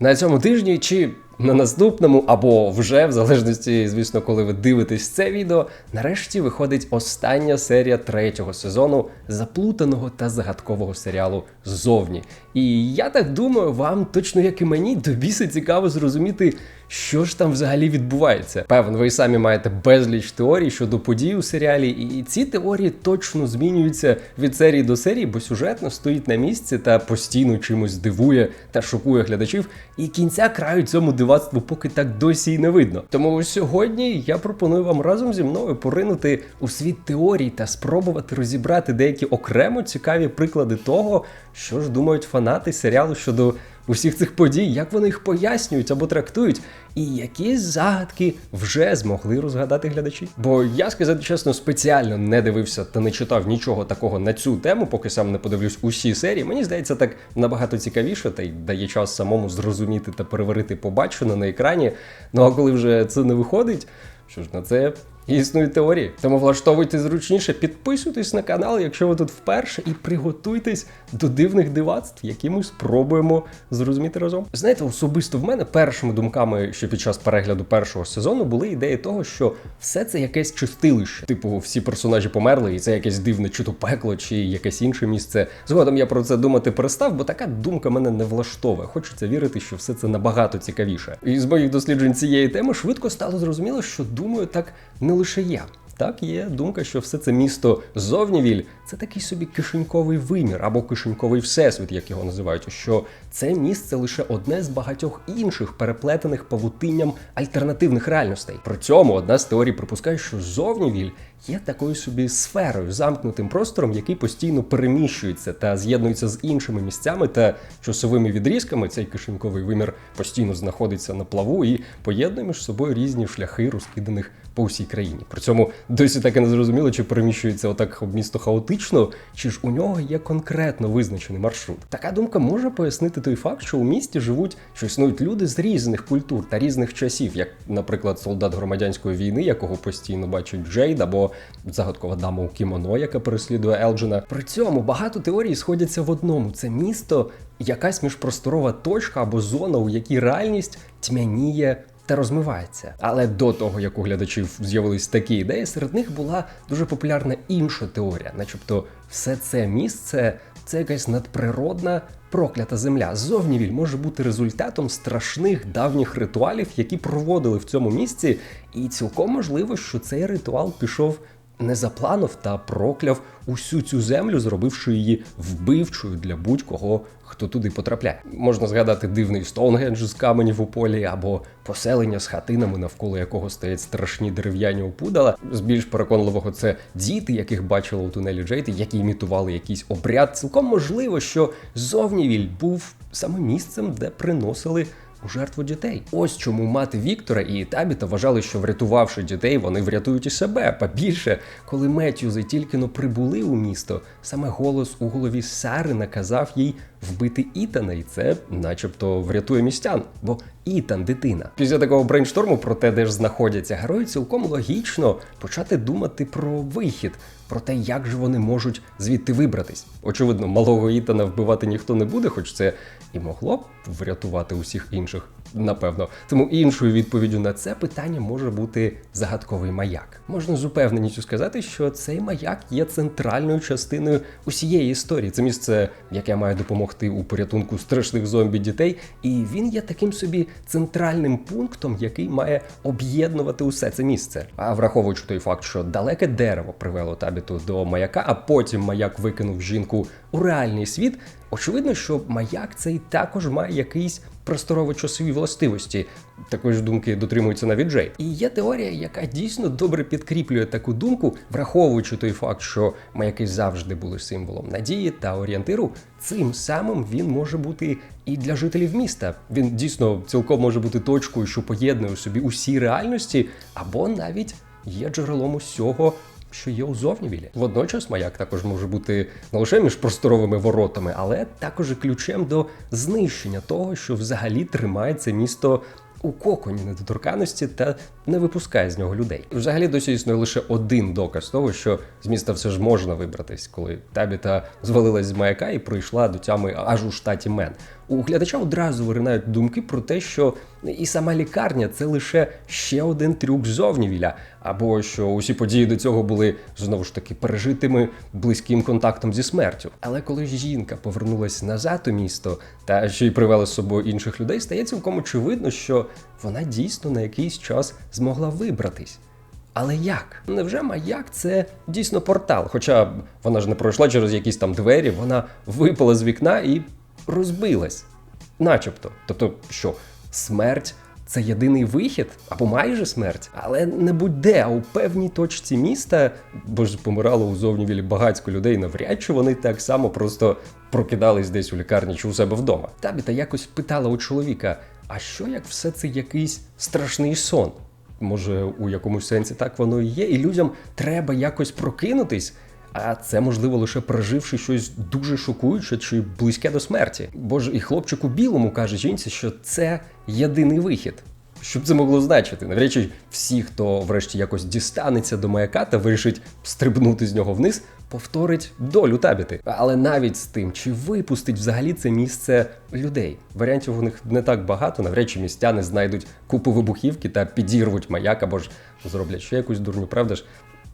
На цьому тижні чи на наступному, або вже в залежності, звісно, коли ви дивитесь це відео, нарешті виходить остання серія третього сезону заплутаного та загадкового серіалу Зовні. І я так думаю, вам точно як і мені до біса цікаво зрозуміти, що ж там взагалі відбувається. Певно, ви самі маєте безліч теорій щодо подій у серіалі, і ці теорії точно змінюються від серії до серії, бо сюжетно стоїть на місці та постійно чимось дивує та шокує глядачів. І кінця краю цьому дивацтву поки так досі й не видно. Тому сьогодні я пропоную вам разом зі мною поринути у світ теорій та спробувати розібрати деякі окремо цікаві приклади того, що ж думають фанати серіалу щодо усіх цих подій, як вони їх пояснюють або трактують, і які загадки вже змогли розгадати глядачі. Бо я сказати чесно, спеціально не дивився та не читав нічого такого на цю тему, поки сам не подивлюсь усі серії. Мені здається, так набагато цікавіше та й дає час самому зрозуміти та переварити побачене на екрані. Ну а коли вже це не виходить, що ж на це і існують теорії. Тому влаштовуйте зручніше, підписуйтесь на канал, якщо ви тут вперше, і приготуйтесь до дивних дивацтв, які ми спробуємо зрозуміти разом. Знаєте, особисто в мене першими думками, що під час перегляду першого сезону були ідеї того, що все це якесь чистилище. Типу, всі персонажі померли, і це якесь дивне чи то пекло, чи якесь інше місце. Згодом я про це думати перестав, бо така думка мене не влаштовує. Хочеться вірити, що все це набагато цікавіше. І з моїх досліджень цієї теми швидко стало зрозуміло, що думаю, так не лише я. Так, є думка, що все це місто Зовнівіль це такий собі кишеньковий вимір або кишеньковий всесвіт, як його називають. Що це місце лише одне з багатьох інших переплетених павутинням альтернативних реальностей. При цьому одна з теорій припускає, що Зовнівіль є такою собі сферою, замкнутим простором, який постійно переміщується та з'єднується з іншими місцями та часовими відрізками. Цей кишеньковий вимір постійно знаходиться на плаву і поєднує між собою різні шляхи розкиданих по всій країні. При цьому досі так і не зрозуміло, чи переміщується отак місто хаотично, чи ж у нього є конкретно визначений маршрут. Така думка може пояснити той факт, що у місті живуть, що існують люди з різних культур та різних часів, як, наприклад, солдат громадянської війни, якого постійно бачить Джейд, або загадкова дама у кімоно, яка переслідує Елджина. При цьому багато теорій сходяться в одному: це місто, якась міжпросторова точка або зона, у якій реальність тьмяніє та розмивається. Але до того, як у глядачів з'явились такі ідеї, серед них була дуже популярна інша теорія, начебто, все це місце це якась надприродна. Проклята земля зовнівіль може бути результатом страшних давніх ритуалів, які проводили в цьому місці, і цілком можливо, що цей ритуал пішов не запланов та прокляв усю цю землю, зробивши її вбивчою для будь-кого, хто туди потрапляє. Можна згадати дивний Стоунгендж з каменів у полі або поселення з хатинами, навколо якого стоять страшні дерев'яні опудала. З більш переконливого це діти, яких бачили у тунелі Джейти, які імітували якийсь обряд. Цілком можливо, що зовнівіль був саме місцем, де приносили у жертву дітей. Ось чому мати Віктора і Табіта вважали, що врятувавши дітей, вони врятують і себе. Па більше, коли Меттюзи тільки но прибули у місто, саме голос у голові Сари наказав їй вбити Ітана, і це, начебто, врятує містян. Бо Ітан дитина. Після такого брейншторму про те, де ж знаходяться герої, цілком логічно почати думати про вихід, про те, як же вони можуть звідти вибратись. Очевидно, малого Ітана вбивати ніхто не буде, хоч це і могло б врятувати усіх інших, напевно. Тому іншою відповіддю на це питання може бути загадковий маяк. Можна з упевненістю сказати, що цей маяк є центральною частиною усієї історії. Це місце, яке має допомогти у порятунку страшних зомбі дітей, і він є таким собі центральним пунктом, який має об'єднувати усе це місце. А враховуючи той факт, що далеке дерево привело табіту до маяка, а потім маяк викинув жінку у реальний світ. Очевидно, що маяк цей також має якийсь просторово-часові властивості. Такої ж думки дотримується навіть Джей. І є теорія, яка дійсно добре підкріплює таку думку, враховуючи той факт, що маяки завжди були символом надії та орієнтиру. Цим самим він може бути і для жителів міста. Він дійсно цілком може бути точкою, що поєднує у собі усі реальності, або навіть є джерелом усього, що є у Зовнівілі. Водночас маяк також може бути не лише між просторовими воротами, але також і ключем до знищення того, що взагалі тримає це місто у коконі недоторканості та не випускає з нього людей. Взагалі досі існує лише один доказ того, що з міста все ж можна вибратись, коли Табіта звалилась з маяка і прийшла до тями аж у штаті Мен. У глядача одразу виринають думки про те, що і сама лікарня це лише ще один трюк зовнівіля, або що усі події до цього були знову ж таки пережитими близьким контактом зі смертю. Але коли жінка повернулась назад у місто та ще й привела з собою інших людей, стає цілком очевидно, що вона дійсно на якийсь час змогла вибратись. Але як? Невже маяк це дійсно портал? Хоча вона ж не пройшла через якісь там двері, вона випала з вікна і розбилась. Начебто. Тобто, що смерть це єдиний вихід, або майже смерть, але не будь-де, а у певній точці міста, бо ж помирало у зовнівілі багатько людей, навряд чи вони так само просто прокидались десь у лікарні чи у себе вдома. Табіта якось питала у чоловіка: а що як все це якийсь страшний сон? Може, у якомусь сенсі так воно і є, і людям треба якось прокинутись. А це можливо лише переживши щось дуже шокуюче чи близьке до смерті. Бо ж і хлопчик у білому каже жінці, що це єдиний вихід. Що б це могло значити? Навряд чи всі, хто врешті якось дістанеться до маяка та вирішить стрибнути з нього вниз, повторить долю табіти. Але навіть з тим, чи випустить взагалі це місце людей. Варіантів у них не так багато. Навряд чи містяни знайдуть купу вибухівки та підірвуть маяк або ж зроблять ще якусь дурню, правда ж?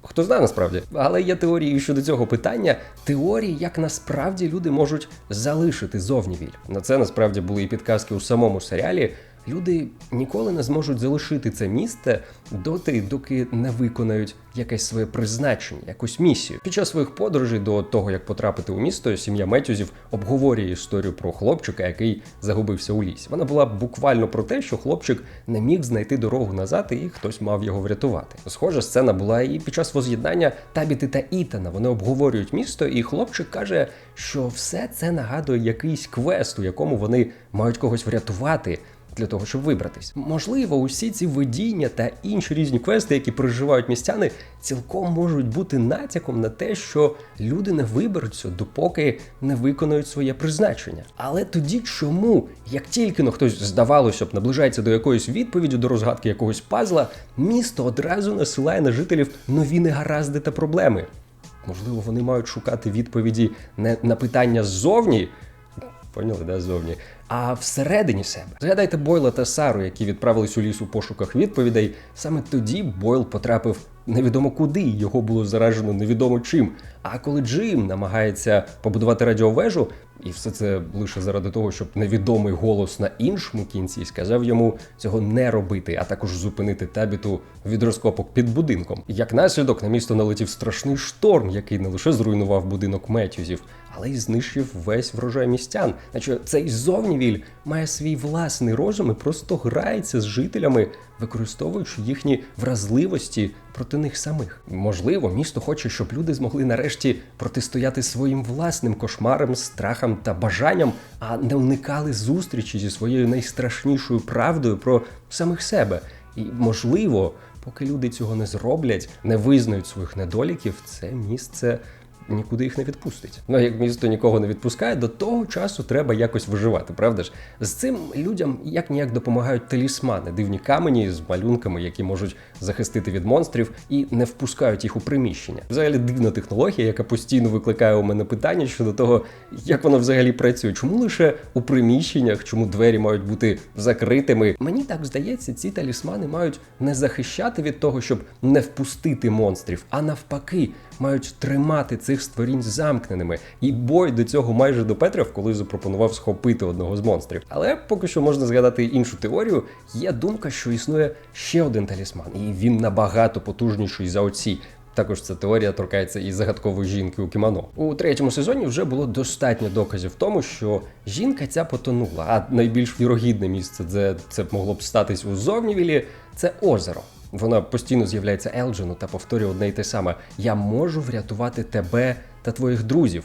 Хто знає насправді, але є теорії щодо цього питання. Теорії, як насправді люди можуть залишити зовнівіль. На це насправді були і підказки у самому серіалі. Люди ніколи не зможуть залишити це місце доти, доки не виконають якесь своє призначення, якусь місію. Під час своїх подорожей до того, як потрапити у місто, сім'я Метюзів обговорює історію про хлопчика, який загубився у лісі. Вона була буквально про те, що хлопчик не міг знайти дорогу назад, і хтось мав його врятувати. Схожа сцена була і під час воз'єднання Табіти та Ітана. Вони обговорюють місто, і хлопчик каже, що все це нагадує якийсь квест, у якому вони мають когось врятувати для того, щоб вибратись. Можливо, усі ці видіння та інші різні квести, які проживають містяни, цілком можуть бути натяком на те, що люди не виберуться, допоки не виконують своє призначення. Але тоді чому, як тільки но хтось здавалося б, наближається до якоїсь відповіді, до розгадки якогось пазла, місто одразу насилає на жителів нові негаразди та проблеми. Можливо, вони мають шукати відповіді не на питання ззовні. Поняли, да, ззовні, а всередині себе. Згадайте Бойла та Сару, які відправились у ліс у пошуках відповідей. Саме тоді Бойл потрапив невідомо куди, його було заражено невідомо чим. А коли Джим намагається побудувати радіовежу, і все це лише заради того, щоб невідомий голос на іншому кінці сказав йому цього не робити, а також зупинити табіту від розкопок під будинком. Як наслідок на місто налетів страшний шторм, який не лише зруйнував будинок Меттюзів, але й знищив весь врожай містян. Наче цей зовнівіль має свій власний розум і просто грається з жителями, використовуючи їхні вразливості проти них самих. Можливо, місто хоче, щоб люди змогли нарешті протистояти своїм власним кошмарам, страхам та бажанням, а не уникали зустрічі зі своєю найстрашнішою правдою про самих себе. І можливо, поки люди цього не зроблять, не визнають своїх недоліків, це місце нікуди їх не відпустить. Ну як місто нікого не відпускає, до того часу треба якось виживати, правда ж? З цим людям як ніяк допомагають талісмани, дивні камені з малюнками, які можуть захистити від монстрів і не впускають їх у приміщення. Взагалі дивна технологія, яка постійно викликає у мене питання щодо того, як воно взагалі працює. Чому лише у приміщеннях, чому двері мають бути закритими? Мені так здається, ці талісмани мають не захищати від того, щоб не впустити монстрів, а навпаки, мають тримати цих створінь замкненими. І бой до цього майже допетрив, коли запропонував схопити одного з монстрів. Але поки що можна згадати іншу теорію. Є думка, що існує ще один талісман, і він набагато потужніший за оці. Також ця теорія торкається і загадкової жінки у кімоно. У третьому сезоні вже було достатньо доказів тому, що жінка ця потонула. А найбільш вірогідне місце, де це могло б статись у Зовнівілі, це озеро. Вона постійно з'являється Елджину та повторює одне й те саме: Я можу врятувати тебе та твоїх друзів.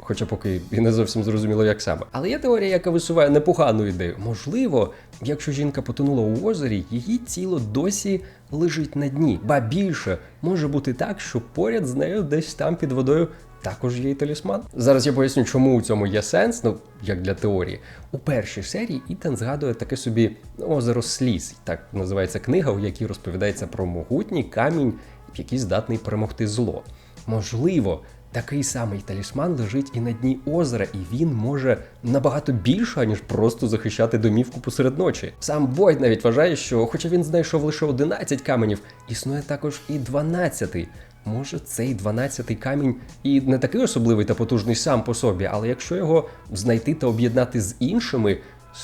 Хоча поки і не зовсім зрозуміло, як саме. Але є теорія, яка висуває непогану ідею. Можливо, якщо жінка потонула у озері, її тіло досі лежить на дні. Ба більше може бути так, що поряд з нею десь там під водою також є і талісман. Зараз я поясню, чому у цьому є сенс, ну як для теорії. У першій серії Ітан згадує таке собі озеро сліз, так називається книга, у якій розповідається про могутній камінь, який здатний перемогти зло. Можливо, такий самий талісман лежить і на дні озера, і він може набагато більше, ніж просто захищати домівку посеред ночі. Сам Бойд навіть вважає, що, хоча він знайшов лише 11 каменів, існує також і 12-й. Може, цей 12-й камінь і не такий особливий та потужний сам по собі, але якщо його знайти та об'єднати з іншими,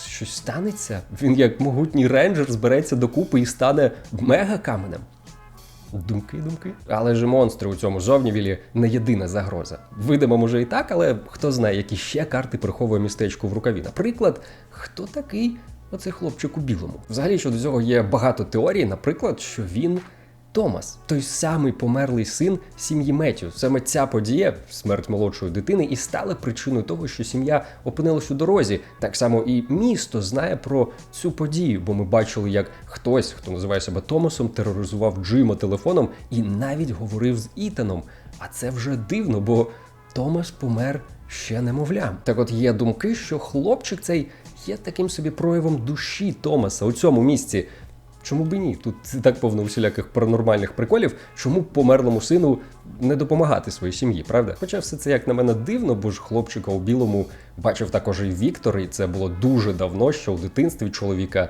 щось станеться. Він як могутній рейнджер збереться докупи і стане мега каменем. Думки, думки. Але ж монстри у цьому зовнівілі не єдина загроза. Видимо, може і так, але хто знає, які ще карти приховує містечко в рукаві. Наприклад, хто такий оцей хлопчик у білому? Взагалі щодо цього є багато теорій, наприклад, що він. Томас, той самий померлий син сім'ї Меттю. Саме ця подія, смерть молодшої дитини, і стала причиною того, що сім'я опинилась у дорозі. Так само і місто знає про цю подію, бо ми бачили, як хтось, хто називає себе Томасом, тероризував Джима телефоном і навіть говорив з Ітаном. А це вже дивно, бо Томас помер ще немовлям. Так от є думки, що хлопчик цей є таким собі проявом душі Томаса у цьому місці. Чому б і ні? Тут так повно усіляких паранормальних приколів, чому б померлому сину не допомагати своїй сім'ї, правда? Хоча все це, як на мене, дивно, бо ж хлопчика у білому бачив також і Віктор, і це було дуже давно, що у дитинстві чоловіка.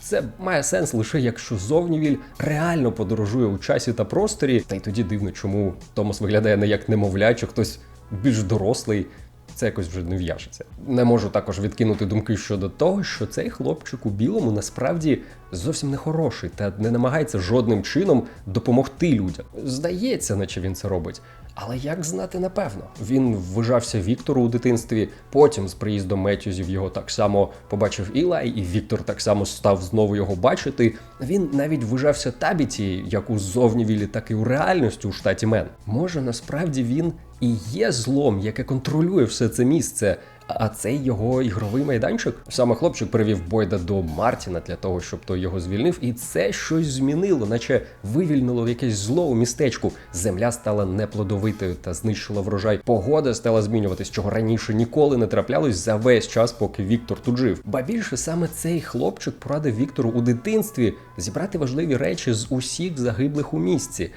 Це має сенс лише якщо зовнівіль реально подорожує у часі та просторі, та й тоді дивно, чому Томас виглядає не як немовля, чи хтось більш дорослий. Це якось вже не в'яжеться. Не можу також відкинути думки щодо того, що цей хлопчик у білому насправді зовсім не хороший та не намагається жодним чином допомогти людям. Здається, наче він це робить. Але як знати напевно? Він вважався Віктору у дитинстві. Потім з приїздом Меттюзів його так само побачив Ілай, і Віктор так само став знову його бачити. Він навіть вважався Табіті, як у зовнівілі, так і у реальності у штаті Мен. Може, насправді він і є злом, яке контролює все це місце. А цей його ігровий майданчик. Саме хлопчик привів Бойда до Мартіна для того, щоб той його звільнив, і це щось змінило, наче вивільнило якесь зло у містечку. Земля стала неплодовитою та знищила врожай. Погода стала змінюватись, чого раніше ніколи не траплялось за весь час, поки Віктор тут жив. Ба більше саме цей хлопчик порадив Віктору у дитинстві зібрати важливі речі з усіх загиблих у місці.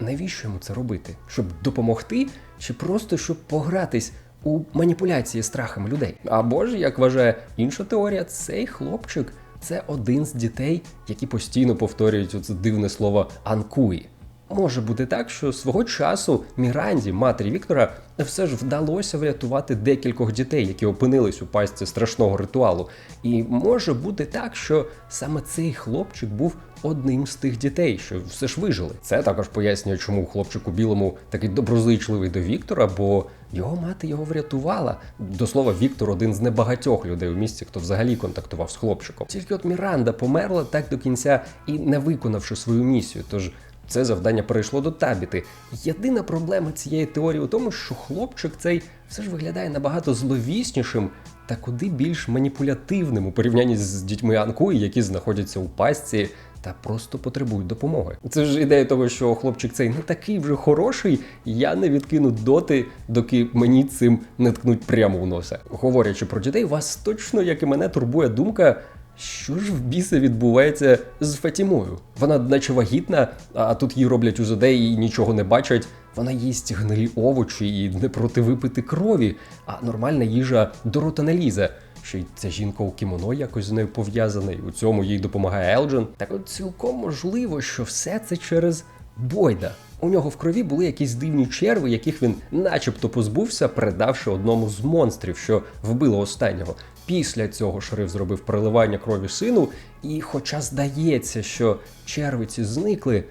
Навіщо йому це робити? Щоб допомогти, чи просто щоб погратись? у маніпуляції страхами людей. Або ж, як вважає інша теорія, цей хлопчик це один з дітей, які постійно повторюють це дивне слово анкуї. Може бути так, що свого часу Міранді, матері Віктора, все ж вдалося врятувати декількох дітей, які опинились у пастці страшного ритуалу. І може бути так, що саме цей хлопчик був одним з тих дітей, що все ж вижили. Це також пояснює, чому хлопчик у білому такий доброзичливий до Віктора, бо його мати його врятувала. До слова, Віктор один з небагатьох людей у місті, хто взагалі контактував з хлопчиком. Тільки от Міранда померла так до кінця і не виконавши свою місію. Тож це завдання перейшло до табіти. Єдина проблема цієї теорії у тому, що хлопчик цей все ж виглядає набагато зловіснішим та куди більш маніпулятивним у порівнянні з дітьми Анкуї, які знаходяться у пастці. Та просто потребують допомоги. Це ж ідея того, що хлопчик цей не такий вже хороший, я не відкину доти, доки мені цим не ткнуть прямо в носа. Говорячи про дітей, вас точно, як і мене, турбує думка, що ж в біса відбувається з Фатімою? Вона наче вагітна, а тут їй роблять УЗД і нічого не бачать. Вона їсть гнилі овочі і не проти випити крові, а нормальна їжа до рота не. Ще й ця жінка у кімоно якось з нею пов'язана, і у цьому їй допомагає Елджен. Так от цілком можливо, що все це через Бойда. У нього в крові були якісь дивні черви, яких він, начебто, позбувся, передавши одному з монстрів, що вбило останнього. Після цього шериф зробив переливання крові сину, і, хоча здається, що червиці зникли,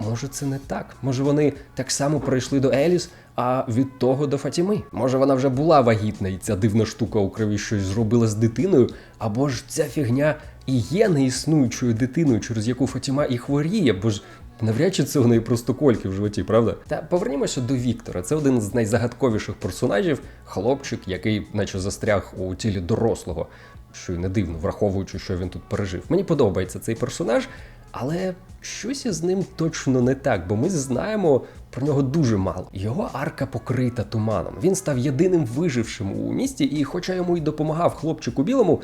може це не так. Може вони так само прийшли до Еліс, а від того до Фатіми. Може вона вже була вагітна, і ця дивна штука у крові щось зробила з дитиною, або ж ця фігня і є неіснуючою дитиною, через яку Фатіма і хворіє, бо ж Навряд чи це у неї просто кольки в животі, правда? Та повернімося до Віктора. Це один з найзагадковіших персонажів, хлопчик, який, наче застряг у тілі дорослого, що й не дивно, враховуючи, що він тут пережив. Мені подобається цей персонаж, Але щось із ним точно не так, бо ми знаємо про нього дуже мало. Його арка покрита туманом. Він став єдиним вижившим у місті, і, хоча йому й допомагав хлопчику білому,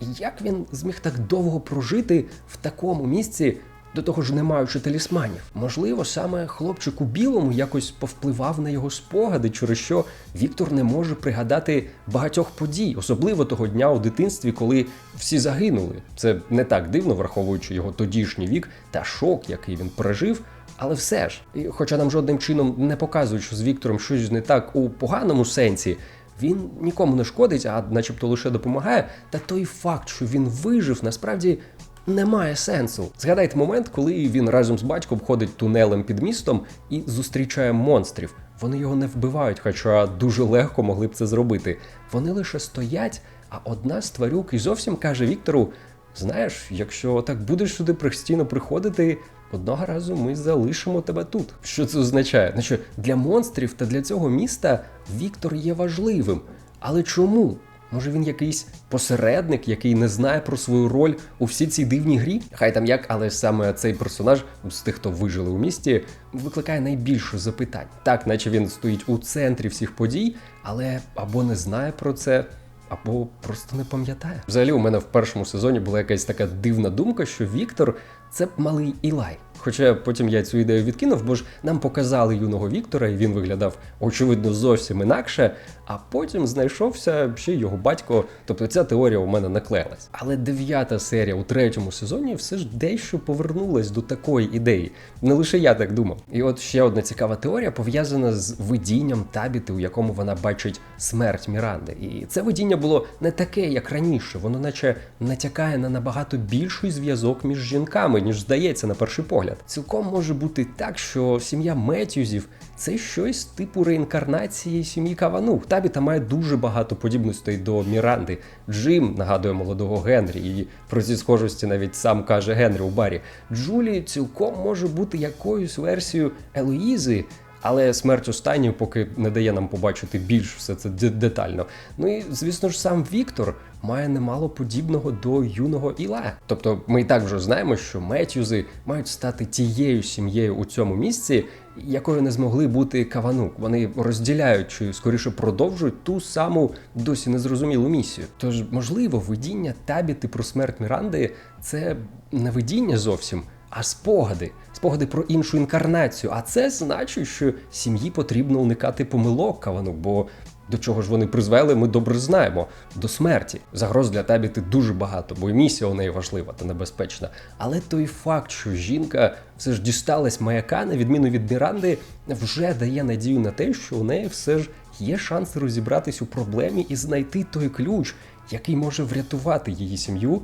як він зміг так довго прожити в такому місці, до того ж не маючи талісманів? Можливо, саме хлопчику білому якось повпливав на його спогади, через що Віктор не може пригадати багатьох подій, особливо того дня у дитинстві, коли всі загинули. Це не так дивно, враховуючи його тодішній вік та шок, який він пережив. Але все ж, і хоча нам жодним чином не показують, що з Віктором щось не так у поганому сенсі, він нікому не шкодить, а начебто лише допомагає. Та той факт, що він вижив, насправді немає сенсу. Згадайте момент, коли він разом з батьком ходить тунелем під містом і зустрічає монстрів. Вони його не вбивають, хоча дуже легко могли б це зробити. Вони лише стоять, а одна з тварюк і зовсім каже Віктору: знаєш, якщо так будеш сюди постійно приходити. Одного разу ми залишимо тебе тут. Що це означає? Ну що для монстрів та для цього міста Віктор є важливим. Але чому? Може він якийсь посередник, який не знає про свою роль у всій цій дивній грі? Хай там як, але саме цей персонаж з тих, хто вижили у місті, викликає найбільше запитань. Так, наче він стоїть у центрі всіх подій, але або не знає про це. Або просто не пам'ятає. Взагалі, у мене в першому сезоні була якась така дивна думка, що Віктор це малий Ілай. Хоча потім я цю ідею відкинув, бо ж нам показали юного Віктора, і він виглядав очевидно зовсім інакше. А потім знайшовся ще його батько. Тобто ця теорія у мене наклеїлась. Але дев'ята серія у третьому сезоні все ж дещо повернулась до такої ідеї. Не лише я так думав. І от ще одна цікава теорія пов'язана з видінням табіти, у якому вона бачить смерть Міранди. І це видіння було не таке, як раніше. Воно, наче, натякає на набагато більший зв'язок між жінками, ніж здається на перший погляд. Цілком може бути так, що сім'я Меттюзів це щось типу реінкарнації сім'ї Кавану. Табіта має дуже багато подібностей до Міранди. Джим нагадує молодого Генрі, і про ці схожості навіть сам каже Генрі у барі. Джулі цілком може бути якоюсь версією Елоїзи. Але смерть останньої поки не дає нам побачити більш все це детально. Ну і звісно ж, сам Віктор має немало подібного до юного Іла. Тобто, ми і так вже знаємо, що Меттюзи мають стати тією сім'єю у цьому місці, якою не змогли бути Каванук. Вони розділяють чи скоріше продовжують ту саму досі незрозумілу місію. Тож, можливо, видіння табіти про смерть Міранди це не видіння зовсім. А спогади, спогади про іншу інкарнацію. А це значить, що сім'ї потрібно уникати помилок каванок, бо до чого ж вони призвели, ми добре знаємо до смерті. Загроз для табіти дуже багато, бо місія у неї важлива та небезпечна. Але той факт, що жінка все ж дісталась маяка, на відміну від Міранди, вже дає надію на те, що у неї все ж є шанс розібратись у проблемі і знайти той ключ, який може врятувати її сім'ю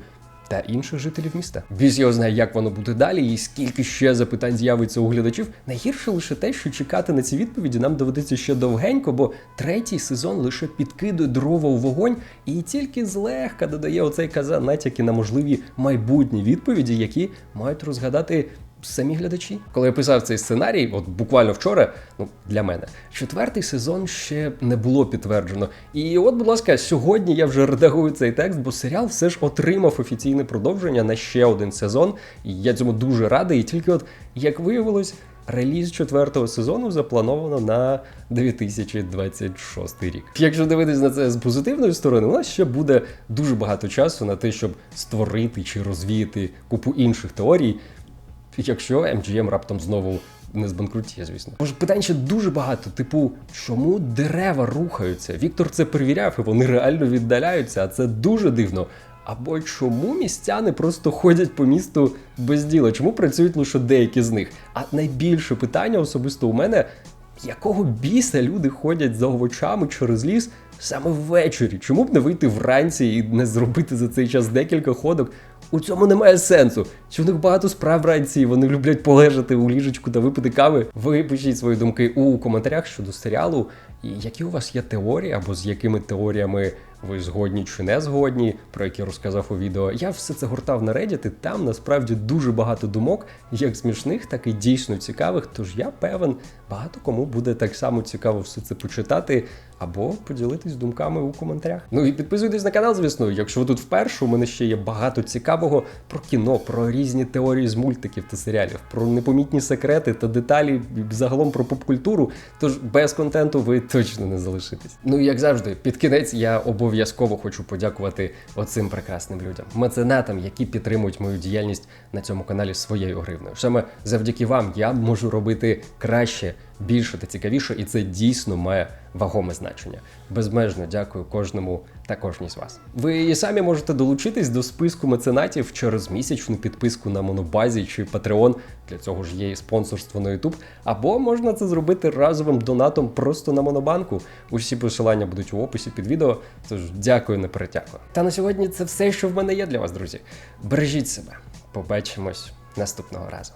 та інших жителів міста. Біс його знає, як воно буде далі, і скільки ще запитань з'явиться у глядачів. Найгірше лише те, що чекати на ці відповіді нам доведеться ще довгенько, бо третій сезон лише підкидує дрова у вогонь і тільки злегка додає оцей казан натяки на можливі майбутні відповіді, які мають розгадати самі глядачі. Коли я писав цей сценарій, от буквально вчора, ну для мене, четвертий сезон ще не було підтверджено. І от, будь ласка, сьогодні я вже редагую цей текст, бо серіал все ж отримав офіційне продовження на ще один сезон. І я цьому дуже радий. І тільки, от як виявилось. Реліз четвертого сезону заплановано на 2026 рік. Якщо дивитись на це з позитивної сторони, у нас ще буде дуже багато часу на те, щоб створити чи розвіяти купу інших теорій, якщо MGM раптом знову не збанкрутіє, звісно. Може, питань ще дуже багато. Типу, чому дерева рухаються? Віктор це перевіряв, і вони реально віддаляються, а це дуже дивно. Або чому містяни просто ходять по місту без діла? Чому працюють лише деякі з них? А найбільше питання особисто у мене. Якого біса люди ходять за овочами через ліс саме ввечері? Чому б не вийти вранці і не зробити за цей час декілька ходок? У цьому немає сенсу. Чи в них багато справ вранці, і вони люблять полежати у ліжечку та випити кави? Ви пишіть свої думки у коментарях щодо серіалу. І які у вас є теорії, або з якими теоріями ви згодні чи не згодні, про які розказав у відео. Я все це гортав на Reddit, і там насправді дуже багато думок, як смішних, так і дійсно цікавих. Тож я певен, багато кому буде так само цікаво все це почитати або поділитись думками у коментарях. Ну і підписуйтесь на канал, звісно. Якщо ви тут вперше, у мене ще є багато цікавого про кіно, про різні теорії з мультиків та серіалів, про непомітні секрети та деталі загалом про попкультуру. Тож без контенту ви точно не залишитесь. Ну і як завжди, під кінець я обов'язково хочу подякувати оцим прекрасним людям, меценатам, які підтримують мою діяльність на цьому каналі своєю гривною. Саме завдяки вам я можу робити краще, більше та цікавіше, і це дійсно має вагоме значення. Безмежно дякую кожному та кожній з вас. Ви і самі можете долучитись до списку меценатів через місячну підписку на Монобазі чи Patreon. Для цього ж є і спонсорство на YouTube. Або можна це зробити разовим донатом просто на Монобанку. Усі посилання будуть у описі під відео. Тож дякую, не перетякую. Та на сьогодні це все, що в мене є для вас, друзі. Бережіть себе. Побачимось наступного разу.